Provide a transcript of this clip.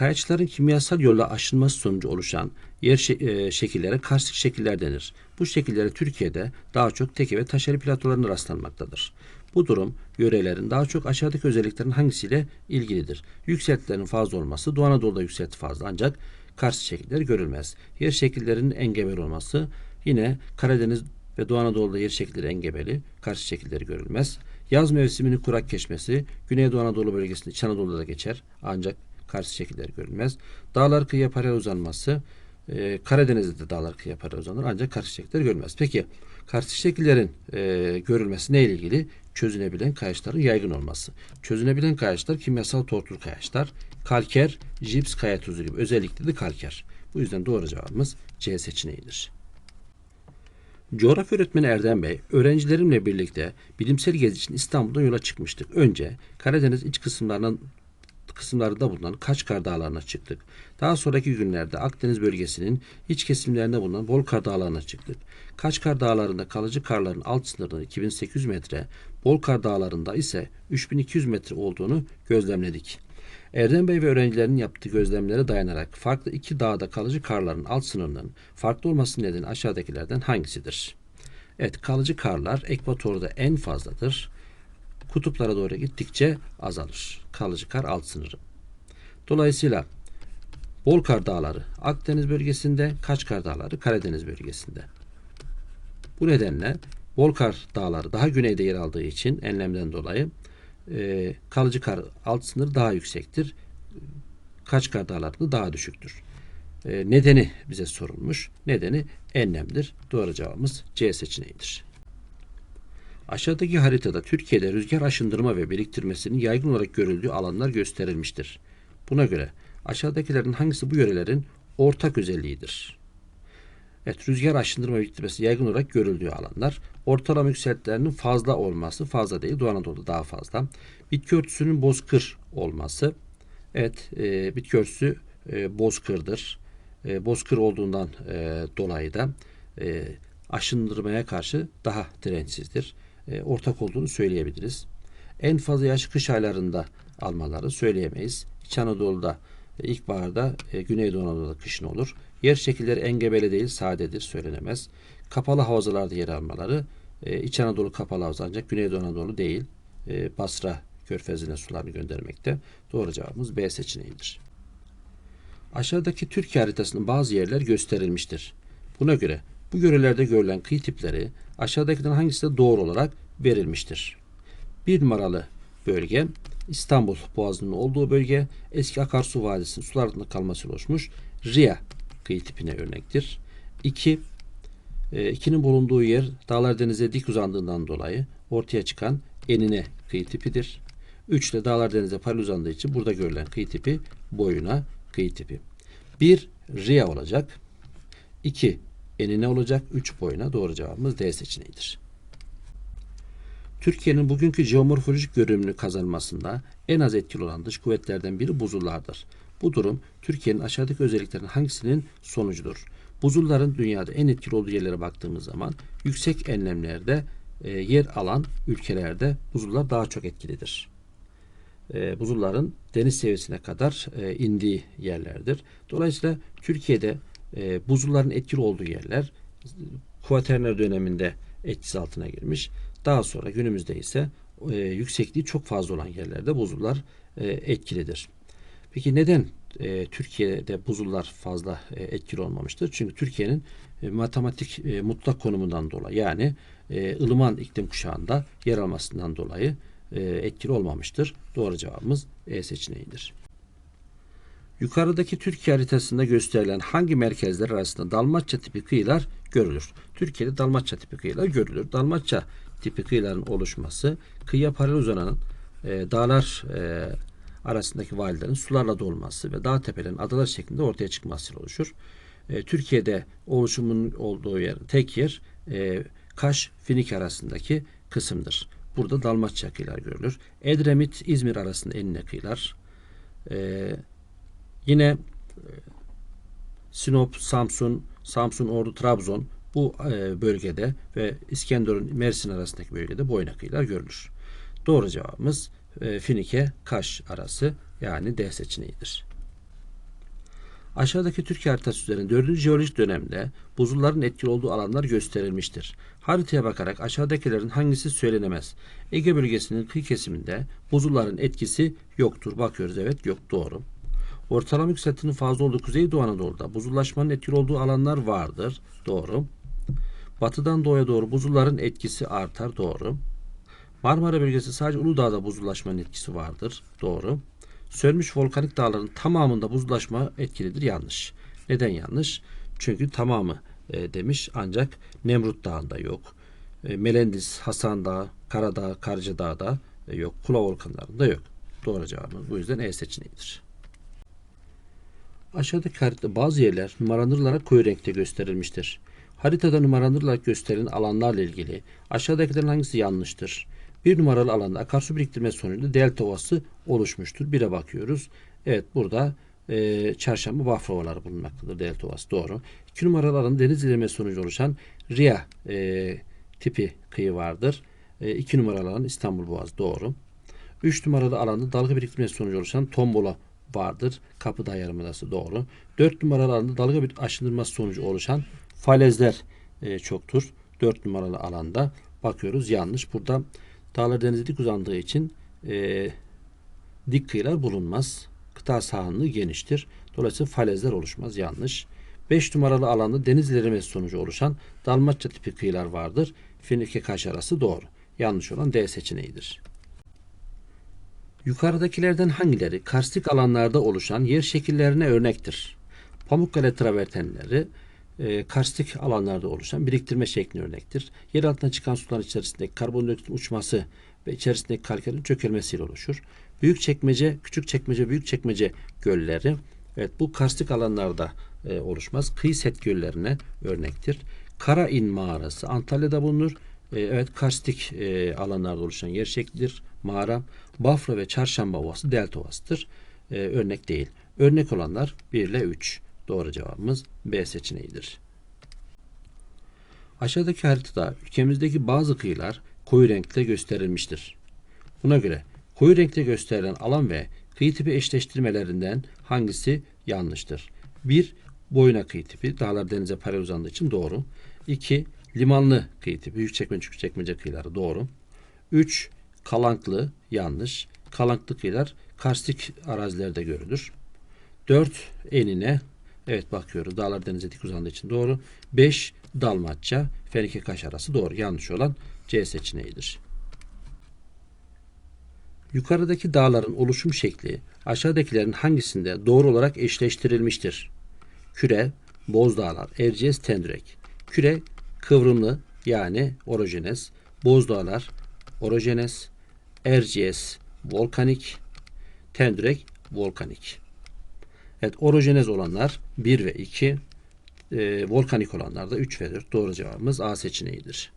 Kayaçların kimyasal yolla aşınması sonucu oluşan yer e, şekillere karstik şekiller denir. Bu şekillere Türkiye'de daha çok teke ve taşeri platolarında rastlanmaktadır. Bu durum yörelerin daha çok aşağıdaki özelliklerin hangisiyle ilgilidir? Yükseltilerin fazla olması, Doğu Anadolu'da yükselti fazla ancak karstik şekiller görülmez. Yer şekillerinin engebeli olması yine Karadeniz ve Doğu Anadolu'da yer şekilleri engebeli, karstik şekilleri görülmez. Yaz mevsiminin kurak geçmesi Güneydoğu Anadolu bölgesinde İç Anadolu'da da geçer ancak karstik şekilleri görülmez. Dağlar kıyıya paralel uzanması e, Karadeniz'de de dağlar kıyıya paralel uzanır ancak karstik şekiller görülmez. Peki karstik şekillerin e, görülmesi neyle ilgili? Çözünebilen kayaçların yaygın olması. Çözünebilen kayaçlar kimyasal tortul kayaçlar. Kalker, jips kaya tuzu gibi özellikle de kalker. Bu yüzden doğru cevabımız C seçeneğidir. Coğrafya öğretmeni Erdem Bey, öğrencilerimle birlikte bilimsel gezi için İstanbul'dan yola çıkmıştık. Önce Karadeniz iç kısımlarından kısımlarında bulunan Kaçkar Dağları'na çıktık. Daha sonraki günlerde Akdeniz bölgesinin iç kesimlerinde bulunan Bolkar Dağları'na çıktık. Kaçkar Dağları'nda kalıcı karların alt sınırının 2800 metre, Bolkar Dağları'nda ise 3200 metre olduğunu gözlemledik. Erdem Bey ve öğrencilerinin yaptığı gözlemlere dayanarak farklı iki dağda kalıcı karların alt sınırının farklı olması nedeni aşağıdakilerden hangisidir? Evet, kalıcı karlar ekvatorda en fazladır. Kutuplara doğru gittikçe azalır. Kalıcı kar alt sınırı. Dolayısıyla Bolkar Dağları Akdeniz bölgesinde, Kaçkar Dağları Karadeniz bölgesinde. Bu nedenle Bolkar Dağları daha güneyde yer aldığı için enlemden dolayı e, kalıcı kar alt sınır daha yüksektir. Kaçkar Dağları daha düşüktür. E, nedeni bize sorulmuş. Nedeni enlemdir. Doğru cevabımız C seçeneğidir. Aşağıdaki haritada Türkiye'de rüzgar aşındırma ve biriktirmesinin yaygın olarak görüldüğü alanlar gösterilmiştir. Buna göre aşağıdakilerin hangisi bu yörelerin ortak özelliğidir? Evet, rüzgar aşındırma ve biriktirmesi yaygın olarak görüldüğü alanlar. Ortalama yükseltilerinin fazla olması, fazla değil, Doğu Anadolu'da daha fazla. Bitki örtüsünün bozkır olması. Evet, e, bitki örtüsü e, bozkırdır. E, bozkır olduğundan e, dolayı da e, aşındırmaya karşı daha dirençsizdir. E, ortak olduğunu söyleyebiliriz. En fazla yaş kış aylarında almaları söyleyemeyiz. İç Anadolu'da e, ilkbaharda, e, Güneydoğu Anadolu'da kışın olur. Yer şekilleri engebeli değil, sadedir söylenemez. Kapalı havzalarda yer almaları e, İç Anadolu kapalı havza ancak Güneydoğu Anadolu değil. Basra körfezine sularını göndermekte. Doğru cevabımız B seçeneğidir. Aşağıdaki Türkiye haritasının bazı yerler gösterilmiştir. Buna göre bu yörelerde görülen kıyı tipleri aşağıdakilerden hangisi de doğru olarak verilmiştir. Bir numaralı bölge İstanbul Boğazı'nın olduğu bölge eski akarsu vadisinin sular altında kalması oluşmuş Ria kıyı tipine örnektir. 2. E, ikinin bulunduğu yer dağlar denize dik uzandığından dolayı ortaya çıkan enine kıyı tipidir. 3 de dağlar denize paralel uzandığı için burada görülen kıyı tipi boyuna kıyı tipi. 1 Ria olacak. 2 enine olacak. 3 boyuna doğru cevabımız D seçeneğidir. Türkiye'nin bugünkü jeomorfolojik görünümünü kazanmasında en az etkili olan dış kuvvetlerden biri buzullardır. Bu durum Türkiye'nin aşağıdaki özelliklerinin hangisinin sonucudur? Buzulların dünyada en etkili olduğu yerlere baktığımız zaman yüksek enlemlerde e, yer alan ülkelerde buzullar daha çok etkilidir. E, buzulların deniz seviyesine kadar e, indiği yerlerdir. Dolayısıyla Türkiye'de e, buzulların etkili olduğu yerler Kuaterner döneminde etkisi altına girmiş. Daha sonra günümüzde ise e, yüksekliği çok fazla olan yerlerde buzullar e, etkilidir. Peki neden e, Türkiye'de buzullar fazla e, etkili olmamıştır? Çünkü Türkiye'nin e, matematik e, mutlak konumundan dolayı yani e, ılıman iklim kuşağında yer almasından dolayı e, etkili olmamıştır. Doğru cevabımız E seçeneğidir. Yukarıdaki Türkiye haritasında gösterilen hangi merkezler arasında Dalmaçya tipi kıyılar görülür? Türkiye'de Dalmaçya tipi kıyılar görülür. Dalmaçya tipi kıyıların oluşması kıyıya paralel uzanan e, dağlar e, arasındaki vadilerin sularla dolması ve dağ tepelerin adalar şeklinde ortaya çıkmasıyla oluşur. E, Türkiye'de oluşumun olduğu yer tek yer e, Kaş Finik arasındaki kısımdır. Burada Dalmaçya kıyılar görülür. Edremit İzmir arasında enine kıyılar. E, Yine e, Sinop, Samsun, Samsun, Ordu, Trabzon bu e, bölgede ve İskenderun, Mersin arasındaki bölgede boyuna kıyılar görülür. Doğru cevabımız e, Finike, Kaş arası yani D seçeneğidir. Aşağıdaki Türkiye haritası üzerinde 4. jeolojik dönemde buzulların etkili olduğu alanlar gösterilmiştir. Haritaya bakarak aşağıdakilerin hangisi söylenemez? Ege bölgesinin kıyı kesiminde buzulların etkisi yoktur. Bakıyoruz evet yok doğru. Ortalama yükseltinin fazla olduğu Kuzeydoğu Anadolu'da buzullaşmanın etkili olduğu alanlar vardır. Doğru. Batıdan doğuya doğru buzulların etkisi artar. Doğru. Marmara bölgesi sadece Uludağ'da buzullaşmanın etkisi vardır. Doğru. Sönmüş volkanik dağların tamamında buzullaşma etkilidir. Yanlış. Neden yanlış? Çünkü tamamı e, demiş ancak Nemrut Dağı'nda yok. E, Melendis, Hasan Dağı, Karadağ, Karacı Dağı'da e, yok. Kula volkanlarında yok. Doğru cevabımız bu yüzden E seçeneğidir. Aşağıdaki haritada bazı yerler numaralandırılarak koyu renkte gösterilmiştir. Haritada numaralandırılarak gösterilen alanlarla ilgili aşağıdakilerin hangisi yanlıştır? Bir numaralı alanda akarsu biriktirme sonucunda delta ovası oluşmuştur. Bire bakıyoruz. Evet burada e, çarşamba bafra ovaları bulunmaktadır. Delta ovası doğru. İki numaralı alanda deniz ilerleme sonucu oluşan Ria e, tipi kıyı vardır. E, iki numaralı alan İstanbul Boğazı doğru. 3 numaralı alanda dalga biriktirmesi sonucu oluşan tombola vardır. Kapıdağ Yarımadası doğru. 4 numaralı alanda dalga bir aşındırması sonucu oluşan falezler e, çoktur. 4 numaralı alanda bakıyoruz yanlış. Burada dağlar denize dik uzandığı için e, dik kıyılar bulunmaz. Kıta sahanlığı geniştir. Dolayısıyla falezler oluşmaz. Yanlış. 5 numaralı alanda deniz ilerlemesi sonucu oluşan dalmaçya tipi kıyılar vardır. Finike kaş arası doğru. Yanlış olan D seçeneğidir. Yukarıdakilerden hangileri karstik alanlarda oluşan yer şekillerine örnektir? Pamukkale travertenleri e, karstik alanlarda oluşan biriktirme şekline örnektir. Yer altına çıkan suların içerisindeki karbondioksitin uçması ve içerisindeki kalkerin çökelmesiyle oluşur. Büyük çekmece, küçük çekmece, büyük çekmece gölleri evet bu karstik alanlarda e, oluşmaz. Kıyı set göllerine örnektir. Karain mağarası Antalya'da bulunur. E, evet karstik e, alanlarda oluşan yer şeklidir. Mağara Bafra ve Çarşamba Ovası Delta Ovası'dır. E, örnek değil. Örnek olanlar 1 ile 3. Doğru cevabımız B seçeneğidir. Aşağıdaki haritada ülkemizdeki bazı kıyılar koyu renkte gösterilmiştir. Buna göre koyu renkte gösterilen alan ve kıyı tipi eşleştirmelerinden hangisi yanlıştır? 1. Boyuna kıyı tipi. Dağlar denize paralel uzandığı için doğru. 2. Limanlı kıyı tipi. Büyükçekmece, küçükçekmece kıyıları doğru. 3. Kalanklı yanlış. Kalanklı kıyılar karstik arazilerde görülür. 4. Enine Evet bakıyoruz. Dağlar denize dik uzandığı için doğru. 5. Dalmatça. Fenike Kaş arası doğru. Yanlış olan C seçeneğidir. Yukarıdaki dağların oluşum şekli aşağıdakilerin hangisinde doğru olarak eşleştirilmiştir? Küre, Bozdağlar, Erciyes, Tendürek. Küre kıvrımlı yani orojenes. Bozdağlar orojenes. Erciyes volkanik. Tendürek volkanik. Evet orojenez olanlar 1 ve 2, e, volkanik olanlar da 3 ve 4. Doğru cevabımız A seçeneğidir.